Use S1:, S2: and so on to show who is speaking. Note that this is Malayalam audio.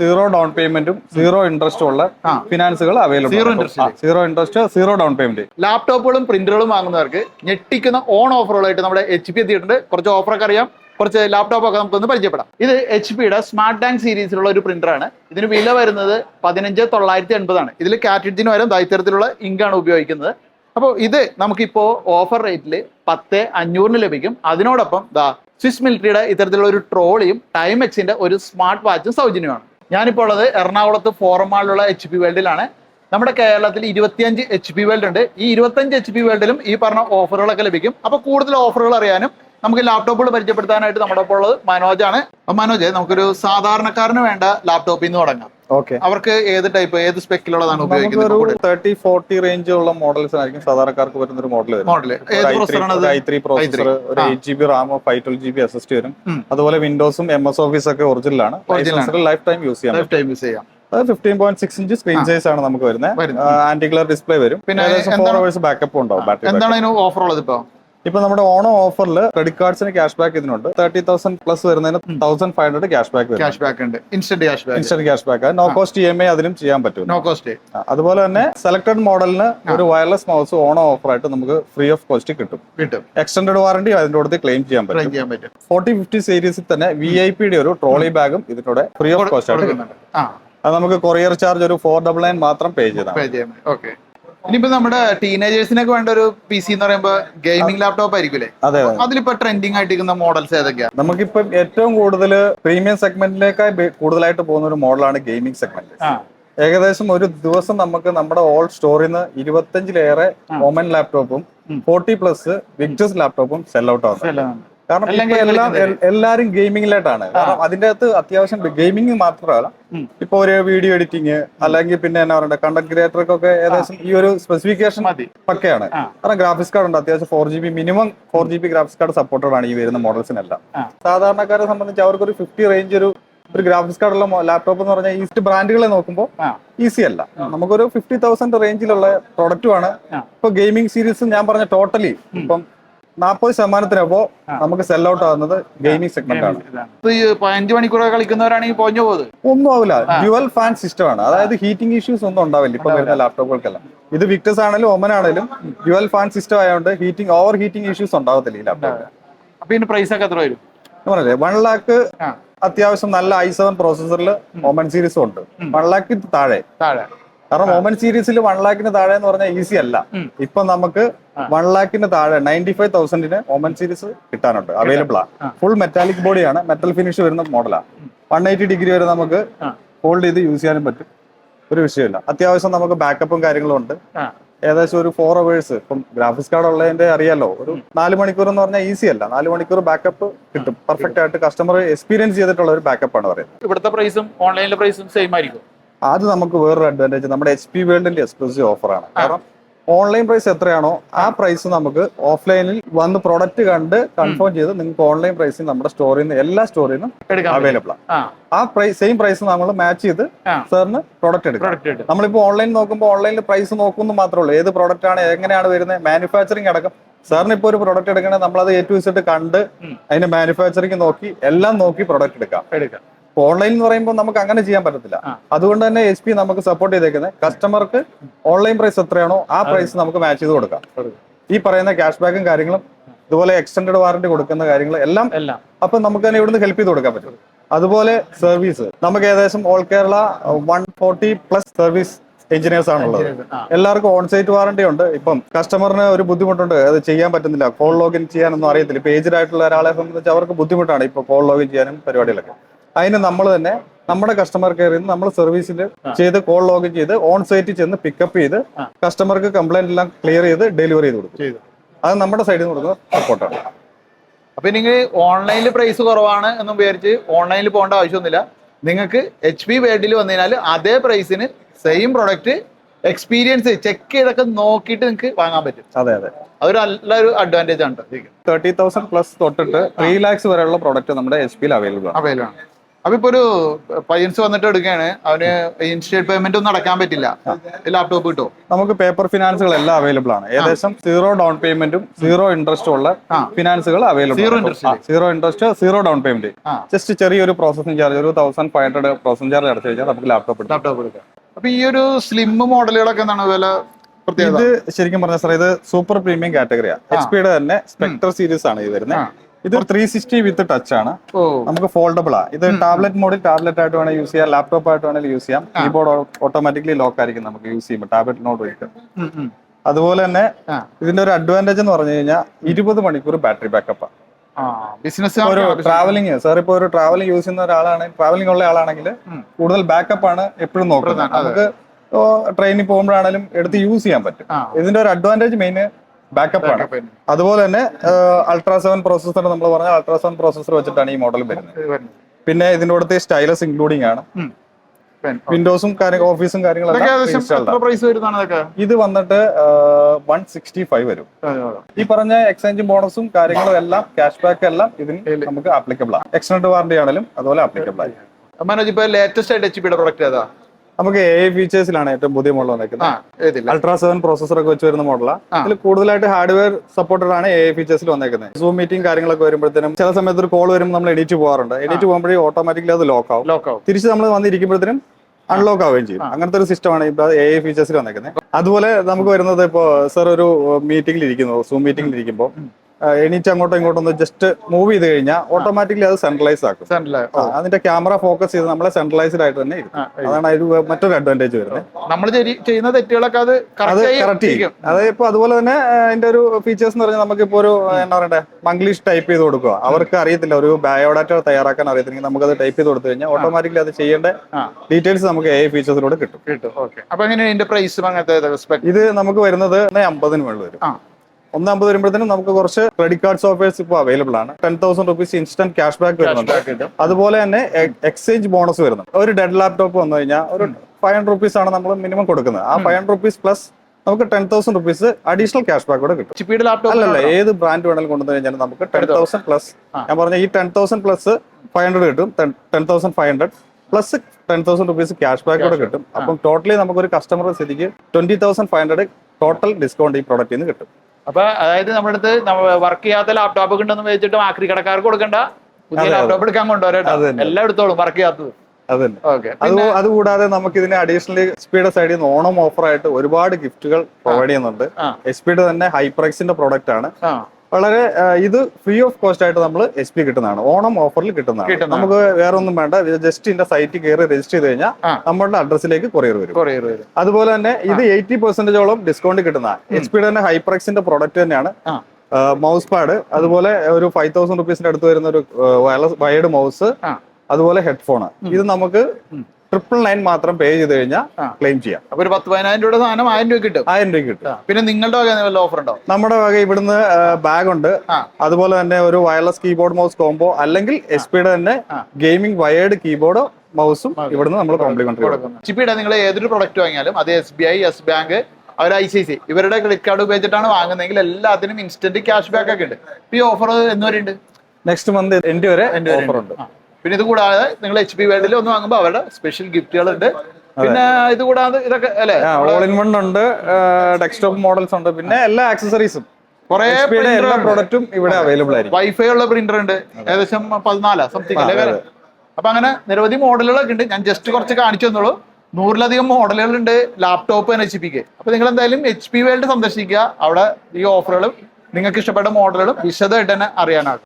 S1: സീറോ ഡൗൺ പേയ്മെന്റും സീറോ ഇൻട്രസ്റ്റും ഉള്ള ഫിനാൻസുകൾ available
S2: zero interest
S1: zero interest zero down payment
S2: ലാപ്ടോപ്പുകളും പ്രിന്ററുകളും വാങ്ങുന്നവർക്ക് ഞെട്ടിക്കുന്ന ഓൺ ഓഫറുകളായിട്ട് നമ്മുടെ എച്ച് പി എത്തിയിട്ടുണ്ട്. കുറച്ച് ഓഫറൊക്കെ അറിയാം. കുറച്ച് ലാപ്ടോപ്പ് ഒക്കെ നമുക്കൊന്ന് പരിചയപ്പെടാം. ഇത് എച്ച് പിയുടെ സ്മാർട്ട് ടാങ്ക് സീരീസിലുള്ള ഒരു പ്രിന്ററാണ് ഇതിന് വില വരുന്നത് പതിനഞ്ച് തൊള്ളായിരത്തി എൺപതാണ്. ഇതിൽ കാറ്റിഡിന് വരും ദൈത്യത്തിലുള്ള ഇങ്ക് ആണ് ഉപയോഗിക്കുന്നത്. അപ്പോൾ ഇത് നമുക്കിപ്പോൾ ഓഫർ റേറ്റിൽ പത്ത് അഞ്ഞൂറിന് ലഭിക്കും. അതിനോടൊപ്പം ദാ സ്വിസ് മിലിറ്ററിയുടെ ഇത്തരത്തിലുള്ള ഒരു ട്രോളിയും ടൈം എക്സിന്റെ ഒരു സ്മാർട്ട് വാച്ചും സൗജന്യമാണ്. ഞാനിപ്പോൾ ഉള്ളത് എറണാകുളത്ത് ഫോറം മാളിലുള്ള എച്ച് പി വേൾഡിലാണ് നമ്മുടെ കേരളത്തിൽ ഇരുപത്തിയഞ്ച് എച്ച് പി വേൾഡ് ഉണ്ട്. ഈ ഇരുപത്തഞ്ച് എച്ച് പി വേൾഡിലും ഈ പറഞ്ഞ ഓഫറുകളൊക്കെ ലഭിക്കും. അപ്പോൾ കൂടുതൽ ഓഫറുകൾ അറിയാനും നമുക്ക് ലാപ്ടോപ്പുകൾ പരിചയപ്പെടുത്താനായിട്ട് നമ്മുടെ ഒപ്പം ഉള്ളത് മനോജാണ് അപ്പം മനോജ് നമുക്കൊരു സാധാരണക്കാരന് വേണ്ട ലാപ്ടോപ്പിൽ നിന്ന് തുടങ്ങാം. അവർക്ക് ഏത് ടൈപ്പ് ഏത് സ്പെക്കിലുള്ളതാണ് ഉപയോഗിക്കുന്നത്
S1: തേർട്ടി ഫോർട്ടി റേഞ്ച് ഉള്ള മോഡൽസ് ആയിരിക്കും സാധാരണക്കാർക്ക് പറ്റുന്ന ഒരു മോഡൽ
S2: അത്
S1: ഐ ത്രീ പ്രോസസർ ഒരു. Eight G B റാമോ five twelve G B S S T വരും. അതുപോലെ വിൻഡോസും എം എസ് ഓഫീസ് ഒക്കെ ഒറിജിനലാണ്
S2: Original ആണ്.
S1: ലൈഫ് ടൈം യൂസ് ചെയ്യാം
S2: ലൈഫ് ടൈം യൂസ് ചെയ്യാം
S1: അത് fifteen point six inch screen size ആണ് നമുക്ക് വരുന്നത്. ആന്റിക്കുലർ ഡിസ്പ്ലേ വരും.
S2: പിന്നെ
S1: ഫോർ അവേഴ്സ് ബാക്കപ്പ് ഉണ്ടാവും ബാറ്ററി
S2: എന്താണ് ഓഫർ ഉള്ളത് ഇപ്പൊ?
S1: ഇപ്പൊ നമ്മുടെ ഓണം ഓഫറിൽ ക്രെഡിറ്റ് കാർഡ്സിന് ക്യാഷ് ബാക്ക് ഇതിനുണ്ട്. തേർട്ടി തൗസൻഡ് പ്ലസ് വരുന്നതിന് thousand five hundred cash back
S2: cash back ഉണ്ട്. Instant cash back
S1: instant cash back no cost E M I അതിലും ചെയ്യാൻ പറ്റും
S2: നോ കോസ്റ്റ്
S1: അതുപോലെ തന്നെ സെലക്ടഡ് മോഡലിന് ഒരു വയർലെസ് മൗസ് ഓണം ഓഫർ ആയിട്ട് നമുക്ക് ഫ്രീ ഓഫ് കോസ്റ്റ് കിട്ടും.
S2: കിട്ടും.
S1: എക്സ്റ്റൻഡഡ് വാറണ്ടി അതിന്റെ കൂടെ ക്ലെയിം ചെയ്യാൻ പറ്റും.
S2: ചെയ്യാൻ പറ്റും.
S1: ഫോർട്ടി ഫിഫ്റ്റി സീരീസിൽ തന്നെ വി ഐ പിയുടെ ഒരു ട്രോളി ബാഗും ഇതിനോട് ഫ്രീ ഓഫ് കോസ്റ്റ്
S2: ആണ്
S1: അത് നമുക്ക് കൊറിയർ ചാർജ് ഒരു ഫോർ ഡബിൾ നയൻ മാത്രം പേ ചെയ്താൽ
S2: ഓക്കെ ഇനിയിപ്പോ നമ്മുടെ ടീനേജേഴ്സിനൊക്കെ വേണ്ട ഒരു പി സി എന്ന് പറയുമ്പോ ഗെയിമിംഗ് ലാപ്ടോപ്പ് ആയിരിക്കില്ലേ?
S1: അതെ അതെ.
S2: അതിലിപ്പോ ട്രെൻഡിങ് ആയിട്ടിരിക്കുന്ന മോഡൽസ് ഏതൊക്കെയാ?
S1: നമുക്കിപ്പം ഏറ്റവും കൂടുതൽ പ്രീമിയം സെഗ്മെന്റിലേക്കായി കൂടുതലായിട്ട് പോകുന്ന ഒരു മോഡലാണ് ഗെയിമിംഗ് സെഗ്മെന്റ് ഏകദേശം ഒരു ദിവസം നമുക്ക് നമ്മുടെ ഓൾ സ്റ്റോറിൽ നിന്ന് ഇരുപത്തഞ്ചിലേറെ ഒമൻ ലാപ്ടോപ്പും ഫോർട്ടി പ്ലസ് വിക്ടേഴ്സ് ലാപ്ടോപ്പും സെൽ ഔട്ട് ആവുന്നത് കാരണം
S2: എല്ലാം
S1: എല്ലാരും ഗെയിമിങ്ങിലായിട്ടാണ് കാരണം അതിന്റെ അകത്ത് അത്യാവശ്യം ഗെയിമിംഗ് മാത്രമല്ല. ഇപ്പൊ ഒരു വീഡിയോ എഡിറ്റിംഗ് അല്ലെങ്കിൽ പിന്നെ എന്നാ പറയണ്ട കണ്ടന്റ് ക്രിയേറ്റർക്കൊക്കെ ഏകദേശം ഈ ഒരു സ്പെസിഫിക്കേഷൻ പക്കയാണ് കാരണം ഗ്രാഫിക്സ് കാർഡ് ഉണ്ട്. അത്യാവശ്യം four G B minimum four G B graphics card supported ആണ് ഈ വരുന്ന മോഡൽസിനെല്ലാം. സാധാരണക്കാരെ സംബന്ധിച്ച് അവർക്ക് ഒരു ഫിഫ്റ്റി റേഞ്ച് ഒരു ഒരു ഗ്രാഫിക്സ് കാർഡുള്ള ലാപ്ടോപ്പ് എന്ന് പറഞ്ഞാൽ ഈസ്റ്റ് ബ്രാൻഡുകളെ നോക്കുമ്പോൾ ഈസി അല്ല. നമുക്കൊരു ഫിഫ്റ്റി തൗസൻഡ് റേഞ്ചിലുള്ള പ്രൊഡക്റ്റുമാണ്. ഇപ്പൊ ഗെയിമിംഗ് സീരീസ് ഞാൻ പറഞ്ഞ ടോട്ടലി ഇപ്പം നാൽപ്പത് ശതമാനത്തിനപ്പോ നമുക്ക് സെൽ ഔട്ട് ആവുന്നത് ഗെയിമിംഗ് സെഗ്മെന്റ് ആണ്.
S2: അഞ്ചു മണിക്കൂറൊക്കെ കളിക്കുന്നവരാണെങ്കിൽ പോഞ്ഞു പോകുന്നത്?
S1: ഒന്നും ആവില്ല. ഡ്യുവൽ ഫാൻ സിസ്റ്റം ആണ്. അതായത് ഹീറ്റിംഗ് ഇഷ്യൂസ് ഒന്നും ഉണ്ടാവില്ല ഇപ്പൊ വരുന്ന ലാപ്ടോപ്പുകൾക്കെല്ലാം ഇത് വിക്ടസ് ആണെങ്കിലും ഒമൻ ആണെങ്കിലും ഡ്യുവൽ ഫാൻ സിസ്റ്റം ആയതുകൊണ്ട് ഹീറ്റിംഗ് ഓവർ ഹീറ്റിംഗ് ഇഷ്യൂസ് ഉണ്ടാവത്തില്ല ഈ ലാപ്ടോപ്പ്
S2: അപ്പൊ ഇതിന്റെ പ്രൈസ് ഒക്കെ എത്ര വരും?
S1: പറഞ്ഞില്ലേ വൺ ലാക്ക് അത്യാവശ്യം നല്ല ഐ സെവൻ പ്രോസസറിൽ ഒമൻ സീരീസും ഉണ്ട്. വൺ ലാക്ക് താഴെ.
S2: താഴെ.
S1: കാരണം ഒമൻ സീരീസിൽ വൺ ലാക്കിന് താഴെ എന്ന് പറഞ്ഞാൽ ഈസി അല്ല. ഇപ്പൊ നമുക്ക് വൺ ലാക്കിന് താഴെ നയന്റി ഫൈവ് തൗസൻഡിന് ഒമൻ സീരീസ് കിട്ടാനുണ്ട് അവൈലബിൾ ആണ്. ഫുൾ മെറ്റാലിക് ബോഡിയാണ് മെറ്റൽ ഫിനിഷ് വരുന്ന മോഡലാണ് വൺ എയ്റ്റി ഡിഗ്രി വരെ നമുക്ക് ഹോൾഡ് ചെയ്ത് യൂസ് ചെയ്യാനും പറ്റും. ഒരു വിഷയമില്ല. അത്യാവശ്യം നമുക്ക് ബാക്കപ്പും കാര്യങ്ങളും ഉണ്ട്. ഏകദേശം ഒരു ഫോർ അവേഴ്സ് ഇപ്പം ഗ്രാഫിക്സ് കാർഡ് ഉള്ളതിന്റെ അറിയാലോ. ഒരു നാല് മണിക്കൂർ എന്ന് പറഞ്ഞാൽ ഈസി അല്ല. നാല് മണിക്കൂർ ബാക്കപ്പ് കിട്ടും. പെർഫെക്റ്റ് ആയിട്ട് കസ്റ്റമർ എക്സ്പീരിയൻസ് ചെയ്തിട്ടുള്ള ഒരു ബാക്കപ്പ് ആണ് പറയുന്നത്.
S2: ഇവിടുത്തെ പ്രൈസും ഓൺലൈനിലെ പ്രൈസും സെയിം ആയിരിക്കും.
S1: അത് നമുക്ക് വേറൊരു അഡ്വാന്റേജ് നമ്മുടെ എച്ച് പി വേൾഡിന്റെ എക്സ്ക്ലൂസീവ് ഓഫറാണ് കാരണം ഓൺലൈൻ പ്രൈസ് എത്രയാണോ ആ പ്രൈസ് നമുക്ക് ഓഫ്ലൈനിൽ വന്ന് പ്രൊഡക്റ്റ് കണ്ട് കൺഫേം ചെയ്ത് നിങ്ങൾക്ക് ഓൺലൈൻ പ്രൈസിൽ നമ്മുടെ സ്റ്റോറിൽ നിന്ന് എല്ലാ സ്റ്റോറിൽ നിന്നും അവൈലബിൾ ആണ്
S2: ആ.
S1: പ്രൈസ് സെയിം പ്രൈസ് നമ്മൾ മാച്ച് ചെയ്ത് സാറിന് പ്രൊഡക്റ്റ് എടുക്കാം.
S2: പ്രൊഡക്റ്റ് എടുക്കും.
S1: നമ്മളിപ്പോൾ ഓൺലൈൻ നോക്കുമ്പോൾ ഓൺലൈനിൽ പ്രൈസ് നോക്കുന്നു മാത്രമേ ഉള്ളൂ. ഏത് പ്രോഡക്റ്റ് ആണ് എങ്ങനെയാണ് വരുന്നത് മാനുഫാക്ചറിങ് അടക്കം. സാറിന് ഇപ്പോൾ ഒരു പ്രോഡക്റ്റ് എടുക്കണേ നമ്മളത് എ ടു സെറ്റ് കണ്ട് അതിന്റെ മാനുഫാക്ചറിങ് നോക്കി എല്ലാം നോക്കി പ്രോഡക്റ്റ് എടുക്കാം.
S2: എടുക്കാം.
S1: ഓൺലൈൻ എന്ന് പറയുമ്പോൾ നമുക്ക് അങ്ങനെ ചെയ്യാൻ പറ്റത്തില്ല. അതുകൊണ്ട് തന്നെ എച്ച് പി നമുക്ക് സപ്പോർട്ട് ചെയ്തേക്കുന്നത് കസ്റ്റമർക്ക് ഓൺലൈൻ പ്രൈസ് എത്രയാണോ ആ പ്രൈസ് നമുക്ക് മാച്ച് ചെയ്ത് കൊടുക്കാം. ഈ പറയുന്ന ക്യാഷ് ബാക്കും കാര്യങ്ങളും ഇതുപോലെ എക്സ്റ്റൻഡ് വാറന്റി കൊടുക്കുന്ന കാര്യങ്ങൾ എല്ലാം
S2: എല്ലാം.
S1: അപ്പൊ നമുക്ക് തന്നെ ഇവിടുന്ന് ഹെൽപ്പ് ചെയ്ത് കൊടുക്കാൻ പറ്റും. അതുപോലെ സർവീസ് നമുക്ക് ഏകദേശം all Kerala one forty plus service engineers ആണുള്ളത്. എല്ലാവർക്കും ഓൺ സൈറ്റ് വാറന്റി ഉണ്ട്. ഇപ്പം കസ്റ്റമറിന് ഒരു ബുദ്ധിമുട്ടുണ്ട്. അത് ചെയ്യാൻ പറ്റുന്നില്ല. കോൾ ലോഗിൻ ചെയ്യാനൊന്നും അറിയത്തില്ല. ഇപ്പൊ ഏജ്ഡ് ആയിട്ടുള്ള ഒരാളെ സംബന്ധിച്ച് അവർക്ക് ബുദ്ധിമുട്ടാണ് ഇപ്പൊ കോൾ ലോഗിൻ ചെയ്യാനും പരിപാടികളൊക്കെ. അതിന് നമ്മൾ തന്നെ നമ്മുടെ കസ്റ്റമർ കെയറിൽ നിന്ന് നമ്മൾ സർവീസിൽ ചെയ്ത് കോൾ ലോഗിൻ ചെയ്ത് ഓൺ സൈറ്റ് ചെന്ന് പിക്കപ്പ് ചെയ്ത് കസ്റ്റമർക്ക് കംപ്ലൈന്റ് എല്ലാം ക്ലിയർ ചെയ്ത് ഡെലിവറി ചെയ്ത് കൊടുക്കും. അത് നമ്മുടെ സൈഡിൽ നിന്ന് കൊടുക്കുന്ന സപ്പോർട്ടാണ്
S2: അപ്പൊ നിങ്ങൾ ഓൺലൈനിൽ പ്രൈസ് കുറവാണ് എന്ന് വിചാരിച്ച് ഓൺലൈനിൽ പോകേണ്ട ആവശ്യമൊന്നുമില്ല. നിങ്ങൾക്ക് എച്ച് പി വേൾഡിൽ വന്നു കഴിഞ്ഞാൽ അതേ പ്രൈസിന് സെയിം പ്രൊഡക്റ്റ് എക്സ്പീരിയൻസ് ചെക്ക് ചെയ്തൊക്കെ നോക്കിയിട്ട് നിങ്ങൾക്ക് വാങ്ങാൻ പറ്റും.
S1: അതെ അതെ.
S2: അതൊരു നല്ലൊരു അഡ്വാന്റേജ് ആണ്
S1: തേർട്ടി തൗസൻഡ് പ്ലസ് തൊട്ടിട്ട് ത്രീ ലാക്സ് വരെയുള്ള പ്രോഡക്റ്റ് നമ്മുടെ എച്ച് പിയിൽ അവൈലബിൾ ആണ്.
S2: അവൈലബിൾ ആണ്. അപ്പൊ ഇപ്പൊ ഒരു പയ്യൻസ് വന്നിട്ട് എടുക്കുകയാണ്. അവന് ഇൻസ്റ്റേറ്റ് പേയ്മെന്റ് ഒന്നും അടക്കാൻ പറ്റില്ല. ലാപ്ടോപ്പ് കിട്ടുമോ
S1: നമുക്ക് പേപ്പർ ഫിനാൻസുകൾ എല്ലാം അവൈലബിൾ ആണ്. ഏകദേശം സീറോ ഡൗൺ പേയ്മെന്റും സീറോ ഇൻട്രസ്റ്റും ഉള്ള ഫിനാൻസുകൾ available
S2: Zero interest
S1: zero interest zero down payment just ചെറിയൊരു പ്രോസസിംഗ് ചാർജ് ഒരു thousand five hundred processing charge അടച്ചു കഴിഞ്ഞാൽ നമുക്ക് ലാപ്ടോപ്പ്
S2: ലാപ്ടോപ്പ് എടുക്കാം. അപ്പൊ ഈ ഒരു സ്ലിം മോഡലുകളൊക്കെ എന്താണ് വില
S1: ഇത് ശരിക്കും പറഞ്ഞ സാർ ഇത് സൂപ്പർ പ്രീമിയം കാറ്റഗറിയാണ് എച്ച് പിയുടെ തന്നെ സ്പെക്ടർ സീരീസ് ആണ് ഇത്. വരുന്നത്. ഇത് ത്രീ സിക്സ്റ്റി വിത്ത് ടച്ച് ആണ്. നമുക്ക് ഫോൾഡബിൾ ആണ് ഇത് ടാബ്ലറ്റ് മോഡിൽ ടാബ്ലറ്റ് ആയിട്ട് വേണമെങ്കിൽ യൂസ് ചെയ്യാം. ലാപ്ടോപ്പ് ആയിട്ട് വേണമെങ്കിൽ യൂസ് ചെയ്യാം. കീബോർഡ് ഓട്ടോമാറ്റിക്കലി ലോക്ക് ആയിരിക്കും നമുക്ക് യൂസ് ചെയ്യുമ്പോൾ. ടാബ്ലറ്റ് നോട്ട് വഴിക്ക്
S2: ഉം, ഉം.
S1: അതുപോലെ തന്നെ. ഇതിന്റെ ഒരു അഡ്വാന്റേജ് എന്ന് പറഞ്ഞു കഴിഞ്ഞാൽ ഇരുപത് മണിക്കൂർ ബാറ്ററി ബാക്കപ്പ്
S2: ആണ് ബിസിനസ്
S1: ഒരു ട്രാവലിംഗ് സാർ ഇപ്പൊ ഒരു ട്രാവലിംഗ് യൂസ് ചെയ്യുന്ന ഒരാളാണെങ്കിൽ ട്രാവലിംഗ് ഉള്ള ആളാണെങ്കിൽ കൂടുതൽ ബാക്കപ്പ് ആണ് എപ്പോഴും നോക്കുന്നത്. നമുക്ക് ട്രെയിനിൽ പോകുമ്പോഴാണെങ്കിലും എടുത്ത് യൂസ് ചെയ്യാൻ പറ്റും. ഇതിന്റെ ഒരു അഡ്വാന്റേജ് മെയിൻ ബാക്കപ്പ് ആണ്. അതുപോലെ തന്നെ അൾട്രാ സെവൻ പ്രോസസ്സർ നമ്മൾ പറഞ്ഞ അൾട്രാ സെവൻ പ്രോസസ്സർ വെച്ചിട്ടാണ് ഈ മോഡൽ വരുന്നത്. പിന്നെ ഇതിന്റെ അടുത്ത് സ്റ്റൈലസ് ഇൻക്ലൂഡിംഗ് ആണ്. വിൻഡോസും ഓഫീസും
S2: കാര്യങ്ങളൊക്കെ
S1: ഇത് വന്നിട്ട് വൺ സിക്സ്റ്റി ഫൈവ് വരും. ഈ പറഞ്ഞ എക്സ്ചേഞ്ച് ബോണസും കാര്യങ്ങളും എല്ലാം ക്യാഷ് ബാക്ക് എല്ലാം ഇതിന് നമുക്ക് ആപ്ലിക്കബിൾ ആണ്. എക്സ്റ്റൻഡ് വാറണ്ടി ആണെങ്കിലും അതുപോലെ ആപ്ലിക്കബിൾ ആയി
S2: മനോജ് ഇപ്പൊ ലേറ്റസ്റ്റ് ആയിട്ട് എച്ച് പിയുടെ പ്രൊഡക്റ്റ് ഏതാ?
S1: നമുക്ക് എ ഫീച്ചേഴ്സിലാണ് ഏറ്റവും പുതിയ മോഡൽ വന്നേക്കുന്നത് അൾട്രാ സെവൻ പ്രോസസർ ഒക്കെ വെച്ച് വരുന്ന മോഡലാണ്
S2: അതിൽ
S1: ഇതിൽ കൂടുതലായിട്ട് ഹാർഡ്വെയർ സപ്പോർട്ടഡ് ആണ് എ ഫീച്ചേഴ്സിൽ വന്നേക്കുന്നത്. സൂം മീറ്റിംഗ് കാര്യങ്ങളൊക്കെ വരുമ്പോഴത്തേനും ചില സമയത്ത് ഒരു കോൾ വരുമ്പോൾ നമ്മൾ എഡിറ്റ് പോകാറുണ്ട്. എഡിറ്റ് പോകുമ്പോഴേ ഓട്ടോമാറ്റിക്കലി അത് ലോക്ക് ആവും.
S2: ലോക്ക് ആവും.
S1: തിരിച്ച് നമ്മൾ വന്നിരിക്കുമ്പോഴത്തേനും അൺലോക്ക് ആവുകയും ചെയ്യും. അങ്ങനത്തെ ഒരു സിസ്റ്റമാണ് ഇപ്പോൾ എ ഐ ഫീച്ചേഴ്സിൽ വന്നേക്കുന്നത്. അതുപോലെ നമുക്ക് വരുന്നത് ഇപ്പോ സർ ഒരു മീറ്റിംഗിൽ ഇരിക്കുന്നു. സൂം മീറ്റിംഗിൽ ഇരിക്കുമ്പോൾ എണീറ്റ് അങ്ങോട്ടും ഇങ്ങോട്ടും ഒന്ന് ജസ്റ്റ് മൂവ് ചെയ്ത് കഴിഞ്ഞാൽ ഓട്ടോമാറ്റിക്കലി അത് സെൻട്രലൈസ് ആക്കും. അതിന്റെ ക്യാമറ ഫോക്കസ് ചെയ്ത് നമ്മളെ സെൻട്രലൈസ്ഡ് ആയിട്ട് തന്നെ ഇരിക്കും. അതാണ് അതിൽ മറ്റൊരു അഡ്വാന്റേജ് വരുന്നത്.
S2: നമ്മൾ ചെയ്യുന്ന തെറ്റുകളൊക്കെ അത്
S1: അത്
S2: കറക്റ്റ്
S1: ചെയ്യും. അത് ഇപ്പൊ അതുപോലെ തന്നെ അതിന്റെ ഒരു ഫീച്ചേഴ്സ് എന്ന് പറഞ്ഞാൽ നമുക്ക് നമുക്കിപ്പോ ഒരു എന്താ പറയണ്ടേ മംഗ്ലീഷ് ടൈപ്പ് ചെയ്ത് കൊടുക്കുക. അവർക്ക് അറിയത്തില്ല ഒരു ബയോഡാറ്റ തയ്യാറാക്കാൻ അറിയത്തില്ലെങ്കിൽ അത് ടൈപ്പ് ചെയ്ത് കൊടുത്തു കഴിഞ്ഞാൽ ഓട്ടോമാറ്റിക്കലി അത് ചെയ്യേണ്ട ഡീറ്റെയിൽസ് നമുക്ക് എ ഫീച്ചേഴ്സിലൂടെ കിട്ടും.
S2: കിട്ടും. ഓക്കെ അപ്പൊ എങ്ങനെയാണ് ഇതിന്റെ പ്രൈസും അങ്ങനത്തെ
S1: ഇത് നമുക്ക് വരുന്നത് അമ്പതിന് മുകളിൽ വരും.
S2: ആ
S1: ഒന്ന് അമ്പത് വരുമ്പോഴത്തേനും നമുക്ക് കുറച്ച് ക്രെഡിറ്റ് കാർഡ്സ് ഓഫേഴ്സ് ഇപ്പോൾ അവൈലബിൾ ആണ്. Ten thousand rupees instant cash back വരുന്നുണ്ട്. അതുപോലെ തന്നെ എക്സ്ചേഞ്ച് ബോണസ് വരുന്നുണ്ട്. ഒരു ഡെഡ് ലാപ്ടോപ്പ് വന്നു കഴിഞ്ഞാൽ ഒരു ഫൈവ് ഹൺഡ്രഡ് റുപ്പീസ് ആണ് നമ്മൾ മിനിമം കൊടുക്കുന്നത്. ആ ഫൈവ് ഹൺഡ്രഡ് റുപ്പീസ് പ്ലസ് നമുക്ക് ten thousand rupees additional cash back കൂടെ കിട്ടും. അല്ലല്ല ഏത് ബ്രാൻഡ് വേണമെങ്കിലും കൊണ്ടുവന്നു കഴിഞ്ഞാൽ നമുക്ക് ടെൻ തൗസൻഡ് പ്ലസ് ഞാൻ പറഞ്ഞ ഈ ten thousand plus five hundred കിട്ടും. Ten thousand five hundred plus ten thousand rupees cash back കൂടെ കിട്ടും. അപ്പം ടോട്ടലി നമുക്ക് ഒരു കസ്റ്റമർ സ്ഥിതിക്ക് twenty thousand five hundred total discount ഈ പ്രോഡക്റ്റിൽ നിന്ന് കിട്ടും.
S2: അപ്പൊ അതായത് നമ്മുടെ അടുത്ത് വർക്ക് ചെയ്യാത്ത ലാപ്ടോപ്പ് ഉണ്ടെന്ന് വെച്ചിട്ട് ആക്രി കടക്കാർക്ക് കൊടുക്കണ്ട. പുതിയ. ലാപ്ടോപ്പ് എടുക്കാൻ കൊണ്ടുവരാം എല്ലാം എടുത്തോളും വർക്ക് ചെയ്യാത്തത്.
S1: അത് അതുകൂടാതെ നമുക്ക് ഇതിന് അഡീഷണലി എസ്പിയുടെ സൈഡിൽ നിന്ന് ഓണം ഓഫർ ആയിട്ട് ഒരുപാട് ഗിഫ്റ്റുകൾ പ്രൊവൈഡ് ചെയ്യുന്നുണ്ട്.
S2: എസ്പിയുടെ
S1: എസ് പിയുടെ തന്നെ ഹൈപ്രക്സിന്റെ പ്രോഡക്റ്റ് ആണ്. വളരെ ഇത് ഫ്രീ ഓഫ് കോസ്റ്റ് ആയിട്ട് നമ്മൾ എസ് പി കിട്ടുന്നതാണ്. ഓണം ഓഫറിൽ കിട്ടുന്നതാണ്. നമുക്ക് വേറെ ഒന്നും വേണ്ട ജസ്റ്റ് ഇതിന്റെ സൈറ്റിൽ കയറി രജിസ്റ്റർ ചെയ്ത് കഴിഞ്ഞാൽ. നമ്മളുടെ അഡ്രസ്സിലേക്ക് കൊറിയർ വരും. അതുപോലെ തന്നെ ഇത് എയ്റ്റി പെർസെന്റേജോളം ഡിസ്കൗണ്ട് കിട്ടുന്ന എച്ച് പിയുടെ തന്നെ ഹൈപ്രക്സിന്റെ പ്രൊഡക്റ്റ് തന്നെയാണ്. മൗസ് പാഡ് അതുപോലെ ഒരു ഫൈവ് തൗസൻഡ് റുപ്പീസിന്റെ അടുത്ത് വരുന്ന ഒരു വയർലെസ് വയേർഡ് മൗസ് അതുപോലെ ഹെഡ്ഫോൺ ഇത് നമുക്ക് ട്രിപ്പിൾ നയൻ മാത്രം പേ ചെയ്ത് കഴിഞ്ഞാൽ ക്ലെയിം ചെയ്യാം.
S2: അപ്പൊ ഒരു പത്ത് പതിനായിരം രൂപയുടെ സാധനം ആയിരം രൂപ കിട്ടും.
S1: ആയിരം രൂപ കിട്ടും.
S2: പിന്നെ നിങ്ങളുടെ വക വല്ല ഓഫർ ഉണ്ടോ?
S1: നമ്മുടെ വക ഇവിടുന്ന് ബാഗ് ഉണ്ട്. അതുപോലെ തന്നെ ഒരു വയർലെസ് കീബോർഡ് മൗസ് കോംബോ അല്ലെങ്കിൽ എസ് പിയുടെ തന്നെ. ഗെയിമിംഗ് വയേർഡ് കീബോർഡോ മൗസും ഇവിടുന്ന് നമ്മൾ കോംപ്ലിമെന്ററി കൊടുക്കും.
S2: ചിപ്പിയുടെ നിങ്ങൾ ഏതൊരു പ്രൊഡക്റ്റ് വാങ്ങിയാലും അത് S B I S bank our I C C ഇവരുടെ ക്രെഡിറ്റ് കാർഡ് ഉപയോഗിച്ചിട്ടാണ് വാങ്ങുന്നതെങ്കിൽ എല്ലാത്തിനും ഇൻസ്റ്റന്റ് ക്യാഷ് ബാക്ക് ഒക്കെ ഉണ്ട്. ഈ ഓഫർ എന്ന് വരെ ഉണ്ട്
S1: നെക്സ്റ്റ് മന്ത് എൻഡ് വരെ ഓഫർ ഉണ്ട്.
S2: പിന്നെ ഇത് കൂടാതെ നിങ്ങൾ എച്ച് പി വേൾഡിൽ ഒന്ന് വാങ്ങുമ്പോൾ അവരുടെ സ്പെഷ്യൽ ഗിഫ്റ്റുകളുണ്ട് പിന്നെ ഇത് കൂടാതെ ഇതൊക്കെ അല്ലേ?
S1: ഓൾ ഇൻ വൺ ഉണ്ട് ഡെസ്ക്ടോപ്പ് മോഡൽസ് ഉണ്ട് പിന്നെ എല്ലാ ആക്സസറീസും
S2: കുറെ
S1: എല്ലാ പ്രോഡക്റ്റും ഇവിടെ അവൈലബിൾ ആയിരിക്കും.
S2: വൈഫൈ ഉള്ള പ്രിന്റർ ഉണ്ട്. ഏകദേശം പതിനാലാ സംതിങ് അല്ലേ? അപ്പൊ അങ്ങനെ നിരവധി മോഡലുകളൊക്കെ ഉണ്ട്. ഞാൻ ജസ്റ്റ് കുറച്ച് കാണിച്ചു തന്നോളൂ നൂറിലധികം മോഡലുകൾ ഉണ്ട് ലാപ്ടോപ്പ് എച്ച് പിക്ക് അപ്പൊ നിങ്ങൾ എന്തായാലും എച്ച് പി വേൾഡ് സന്ദർശിക്കുക. അവിടെ ഈ ഓഫറുകളും നിങ്ങൾക്ക് ഇഷ്ടപ്പെട്ട മോഡലുകളും വിശദമായിട്ട് തന്നെ അറിയാനാകും.